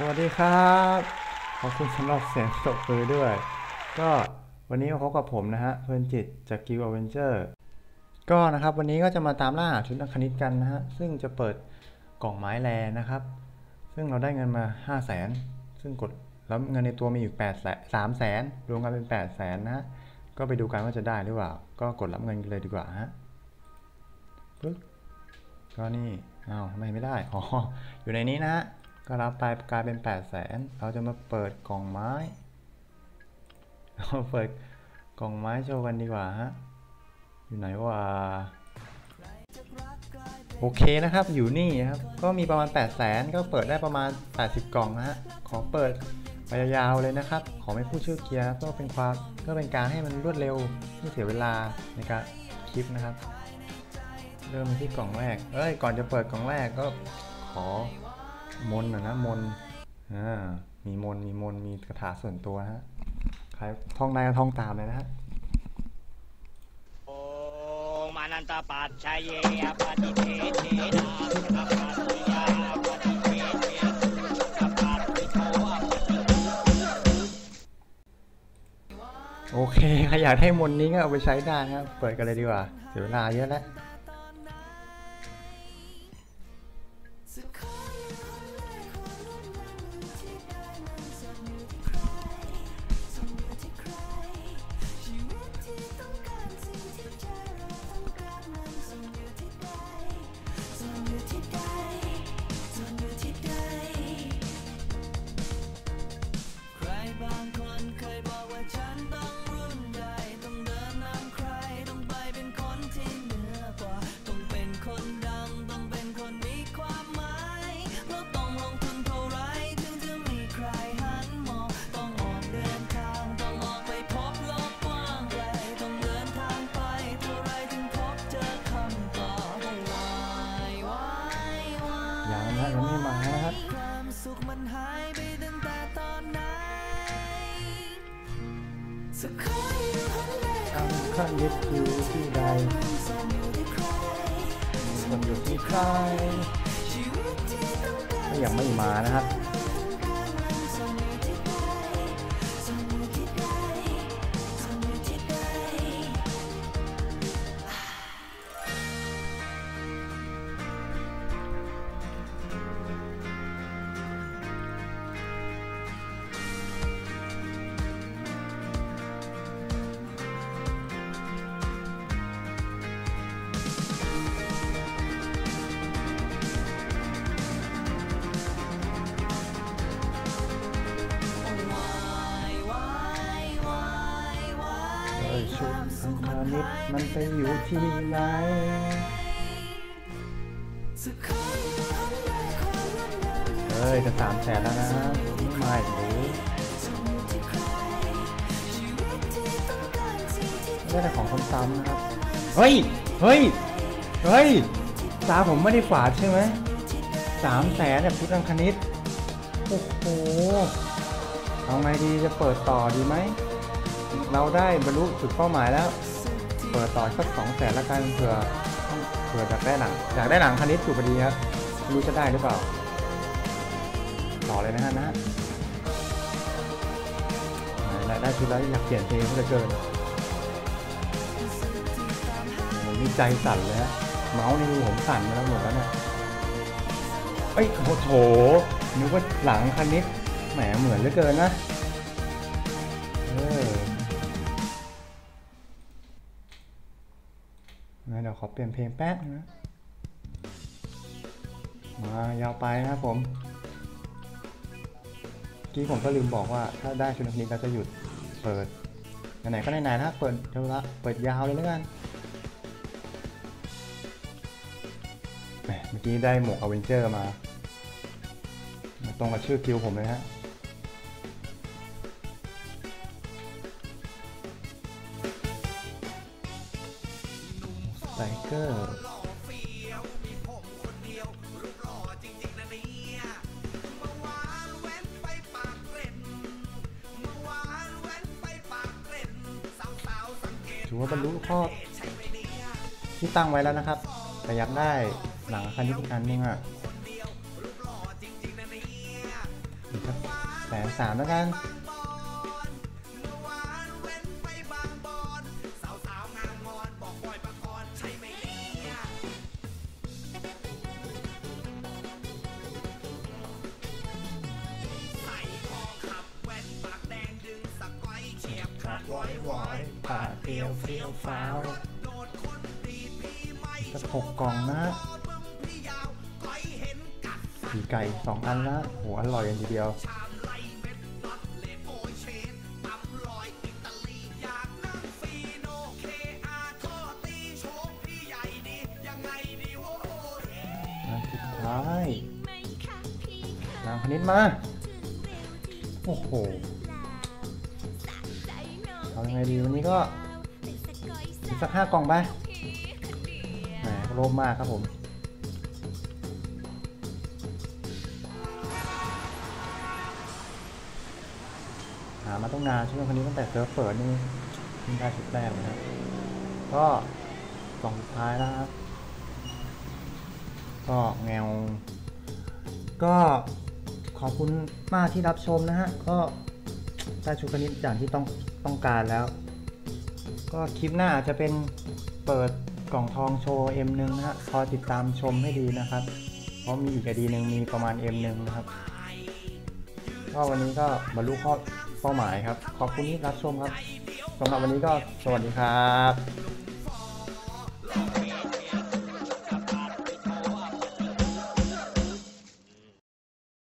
สวัสดีครับ ขอบคุณสำหรับเสียงตบมือด้วย ก็วันนี้มาพบกับผมนะฮะ เพลินจิตจากกิวอเวนเจอร์ ก็นะครับวันนี้ก็จะมาตามล่าหาชุดนักคณิตกันนะฮะ ซึ่งจะเปิดกล่องไม้แลนะครับ ซึ่งเราได้เงินมา 5 0 0แสนซึ่งกดแล้วเงินในตัวมีอยู่8แสนสามแสนรวมกันเป็น8แสนนะฮะ ก็ไปดูกันว่าจะได้หรือเปล่า ก็กดรับเงินกันเลยดีกว่าฮะปึ๊บก็นี่อ้าวทำไมไม่ได้ อ๋อ อยู่ในนี้นะฮะ ก็รับไปกลายเป็น 8 0 0แสนเราจะมาเปิดกล่องไม้ เราเปิดกล่องไม้โชว์กันดีกว่าฮะ อยู่ไหนวะ โอเคนะครับ อยู่นี่ครับ ก็มีประมาณ 8 0 0แสนก็เปิดได้ประมาณ 80 กล่องนะฮะ ขอเปิดไปยาวๆเลยนะครับ ขอไม่พูดชื่อเกียร์ก็เป็นความก็เป็นการให้มันรวดเร็วไม่เสียเวลาในการคลิปนะครับ เริ่มที่กล่องแรก เอ้ย ก่อนจะเปิดกล่องแรกก็ขอ มนนะนะมนอ่ามีมนมีมนมีคาถาส่วนตัวนะฮะใครท่องได้ก็ท่องตามเลยนะฮะโอมานันตปัจชัยปฏิเทเทนาสัพพะสุยาปฏิเทเทสัพพะสุโตอปฏิโอเคใครอยากได้มนนี้ก็เอาไปใช้ได้นะครับเปิดกันเลยดีกว่า เสียเวลาเยอะแล้ว ยังนะยังไม่มานะครับความสุขมันหายไปตั้งแต่ตอนไหนสักครั้งหันแรกคำขันยึดอยู่ที่ใดซ่อนอยู่ที่ใครคนอยู่ที่ใครชีวิตที่ต้องการก็ยังไม่มานะครับ นิดมันไปอยู่ที่ไหนสักครั้งหันแรกความรักนั้นเอ้ยจะสามแสนแล้วนะไม่มาอีกหรือซ่อนอยู่ที่ใครชีวิตที่ต้องการสิ่งที่ไม่ได้แต่ของซ้ำๆนะครับ เฮ้ย เฮ้ย เฮ้ย ตาผมไม่ได้ฝาดใช่ไหมสามแสนแบบพุทธังคณิต โอ้โห เอาไงดีจะเปิดต่อดีไหม เราได้บรรลุจุดเป้าหมายแล้ว เปิดต่อสักสองแสนละกันเผื่อเผื่ออยากได้หนังอยากได้หนังคณิตอยู่พอดีครับไม่รู้จะได้หรือเปล่า ต่อเลยนะฮะนะได้ได้ชุดแล้วอยากเปลี่ยนเพลงเหลือเกินผมนี่ใจสั่นเลยฮะเมาส์ในมือผมสั่นไปแล้วหมดแล้วเนี่ยเอ้ยโอ้โหนึกว่าหลังคันนิดแหมเหมือนเหลือเกินนะ งั้นเดี๋ยวขอเปลี่ยนเพลงแป๊บนะมายาวไปนะครับผมเมื่อกี้ผมก็ลืมบอกว่าถ้าได้ชุดนี้ก็จะหยุดเปิดไหนๆก็ไหนๆนะเปิดเดี๋ยวละเปิดยาวเลยแล้วกันแหมเมื่อกี้ได้หมวกอเวนเจอร์มา ตรงกับชื่อคิวผมเลยฮะ ไตเกอร์ถือว่าบรรลุข้อที่ตั้งไว้แล้วนะครับ แต่อยากได้หนังคันนี้อีกอันนึงอะมนสามแล้วกัน วอยวอยปาเฟียวเฟียวฟ้าวสักหกกล่องนะผีไก่สองอันละโหอร่อยกันทีเดียวนสุดท้ายนางคณิตมา โอ้โห เอายังไงดีวันนี้ก็สักห้ากล่องไปแหมโลภมากครับผมหามาต้องนานช่วงคนนี้ตั้งแต่เซิร์ฟเปิดนี่เพิ่งได้ชุดแรกเลยนะก็กล่องสุดท้ายแล้วครับก็แงวก็ขอบคุณมากที่รับชมนะฮะ ก็ ได้ชุดคณิตอย่างที่ต้องต้องการแล้ว ก็คลิปหน้าอาจจะเป็นเปิดกล่องทองโชว์ M1 นะฮะคอยติดตามชมให้ดีนะครับ เพราะมีอีกคดีหนึ่งมีประมาณ M1 นะครับก็วันนี้ก็บรรลุข้อเป้าหมายครับ ขอบคุณที่รับชมครับสำหรับวันนี้ก็สวัสดีครับ